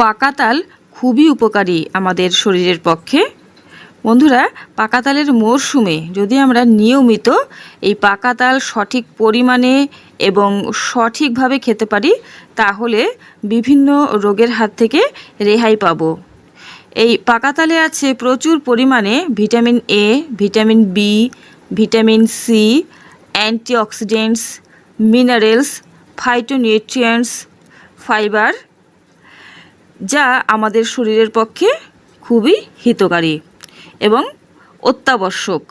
পাকা তাল খুবই উপকারী আমাদের শরীরের পক্ষে। বন্ধুরা, পাকা তালের মরশুমে যদি আমরা নিয়মিত এই পাকা তাল সঠিক পরিমাণে এবং সঠিকভাবে খেতে পারি, তাহলে বিভিন্ন রোগের হাত থেকে রেহাই পাব। এই পাকা তালে আছে প্রচুর পরিমাণে vitamin A vitamin B vitamin C antioxidants, minerals phytonutrients fibre যা আমাদের শরীরের পক্ষে খুবই হিতকারী এবং অত্যাবশ্যক।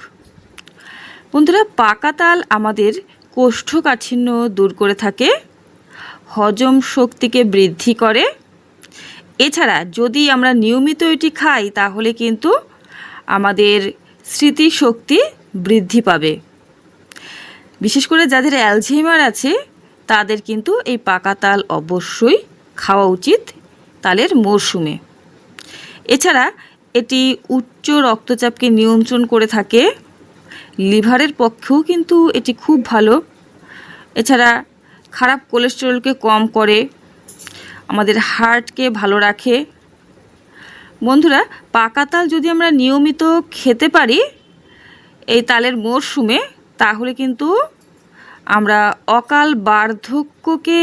বন্ধুরা, পাকা তাল আমাদের কোষ্ঠকাঠিন্য দূর করে থাকে, হজম শক্তিকে বৃদ্ধি করে। এছাড়া যদি আমরা নিয়মিত এটি খাই, তাহলে কিন্তু আমাদের স্মৃতিশক্তি বৃদ্ধি পাবে। বিশেষ করে যাদের অ্যালঝেইমার আছে, তাদের কিন্তু এই পাকা তাল অবশ্যই খাওয়া উচিত তালের মরশুমে। এছাড়া এটি উচ্চ রক্তচাপকে নিয়ন্ত্রণ করে থাকে। লিভারের পক্ষেও কিন্তু এটি খুব ভালো। এছাড়া খারাপ কোলেস্টেরলকে কম করে, আমাদের হার্টকে ভালো রাখে। বন্ধুরা, পাকা তাল যদি আমরা নিয়মিত খেতে পারি এই তালের মরশুমে, তাহলে কিন্তু আমরা অকাল বার্ধক্যকে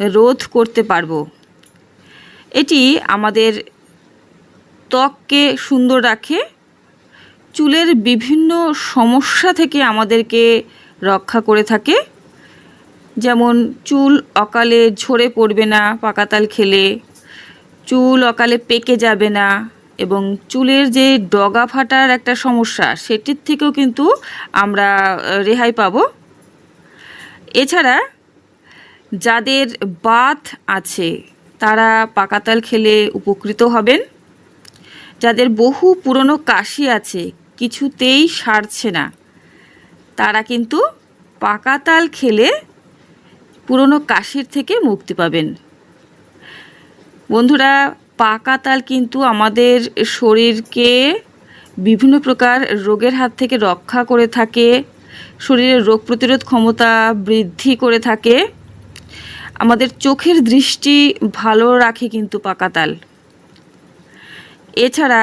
রোধ করতে পারব। এটি আমাদের ত্বককে সুন্দর রাখে, চুলের বিভিন্ন সমস্যা থেকে আমাদেরকে রক্ষা করে থাকে। যেমন, চুল অকালে ঝরে পড়বে না পাকাতাল খেলে, চুল অকালে পেকে যাবে না এবং চুলের যে ডগা ফাটার একটা সমস্যা, সেটির থেকেও কিন্তু আমরা রেহাই পাব। এছাড়া, যাদের বাত আছে তারা পাকাতাল খেলে উপকৃত হবেন। যাদের বহু পুরনো কাশি আছে, কিছুতেই সারছে না। তারা কিন্তু পাকাতাল খেলে পুরনো কাশির থেকে মুক্তি পাবেন। বন্ধুরা, পাকা তাল কিন্তু আমাদের শরীরকে বিভিন্ন প্রকার রোগের হাত থেকে রক্ষা করে থাকে, শরীরের রোগ প্রতিরোধ ক্ষমতা বৃদ্ধি করে থাকে। আমাদের চোখের দৃষ্টি ভালো রাখে কিন্তু পাকা তাল। এছাড়া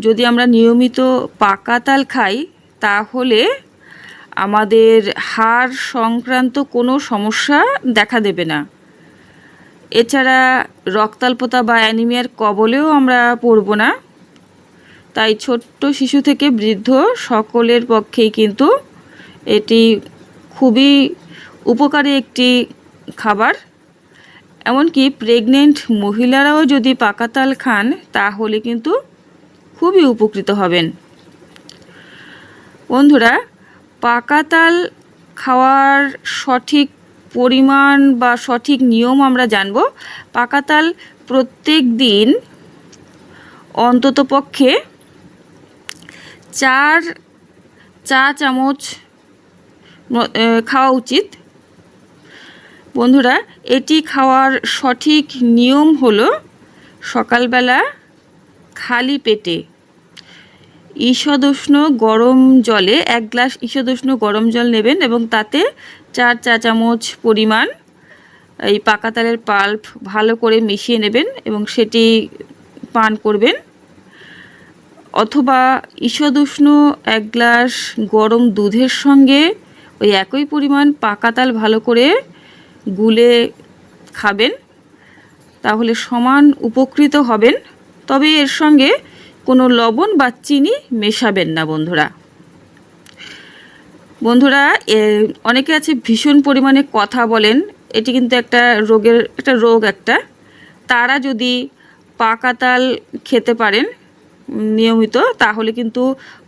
যদি আমরা নিয়মিত পাকা তাল খাই, তাহলে আমাদের হাড় সংক্রান্ত কোনো সমস্যা দেখা দেবে না। এছাড়া রক্তাল্পতা বা অ্যানিমিয়ার কবলেও আমরা পড়ব না। তাই ছোট্ট শিশু থেকে বৃদ্ধ সকলের পক্ষেই কিন্তু এটি খুবই উপকারী একটি খাবার। এমনকি প্রেগনেন্ট মহিলারাও যদি পাকাতাল খান, তাহলে কিন্তু খুবই উপকৃত হবেন। বন্ধুরা পাকাতাল খাওয়ার সঠিক পরিমাণ বা সঠিক নিয়ম আমরা জানব। পাকাতাল প্রত্যেক দিন অন্ততপক্ষে চার, চা চামচ খাওয়া উচিত। বন্ধুরা, এটি খাওয়ার সঠিক নিয়ম হলো সকালবেলা খালি পেটে ঈষদুষ্ণ গরম জলে এক গ্লাস ঈষদুষ্ণ গরম জল নেবেন এবং তাতে চার চা চামচ পরিমাণ এই পাকাতালের পাল্প ভালো করে মিশিয়ে নেবেন এবং সেটি পান করবেন। অথবা ঈষদুষ্ণ এক গ্লাস গরম দুধের সঙ্গে ওই একই পরিমাণ পাকাতাল ভালো করে গুলে খাবেন, তাহলে সমান উপকৃত হবেন। তবে এর সঙ্গে কোনো লবণ বা চিনি মেশাবেন না বন্ধুরা। বন্ধুরা অনেকে আছে ভীষণ পরিমাণে কথা বলেন, এটি কিন্তু একটা রোগের, একটা রোগ একটা। তারা যদি পাকাতাল খেতে পারেন নিয়মিত, তাহলে কিন্তু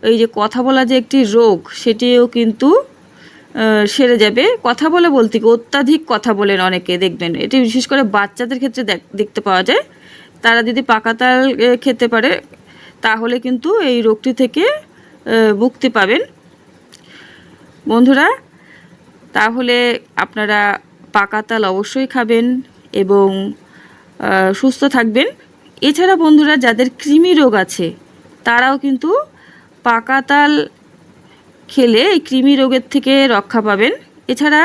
এই যে কথা বলা যে একটি রোগ, সেটিও কিন্তু সেরে যাবে। কথা বলে বলতে কি অত্যাধিক কথা বলেন অনেকে, দেখবেন। এটি বিশেষ করে বাচ্চাদের ক্ষেত্রে দেখতে পাওয়া যায়। তারা যদি পাকাতাল খেতে পারে, তাহলে কিন্তু এই রোগটি থেকে মুক্তি পাবেন। বন্ধুরা, তাহলে আপনারা পাকাতাল অবশ্যই খাবেন এবং সুস্থ থাকবেন। এছাড়া বন্ধুরা, যাদের কৃমি রোগ আছে, তারাও কিন্তু পাকাতাল খেলে এই কৃমি রোগের থেকে রক্ষা পাবেন। এছাড়া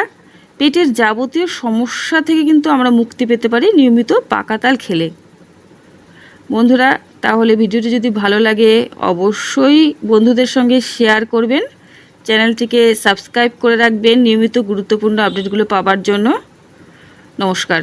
পেটের যাবতীয় সমস্যা থেকে কিন্তু আমরা মুক্তি পেতে পারি নিয়মিত পাকাতাল খেলে। বন্ধুরা, তাহলে ভিডিওটি যদি ভালো লাগে, অবশ্যই বন্ধুদের সঙ্গে শেয়ার করবেন। চ্যানেলটিকে সাবস্ক্রাইব করে রাখবেন নিয়মিত গুরুত্বপূর্ণ আপডেটগুলো পাওয়ার জন্য। নমস্কার।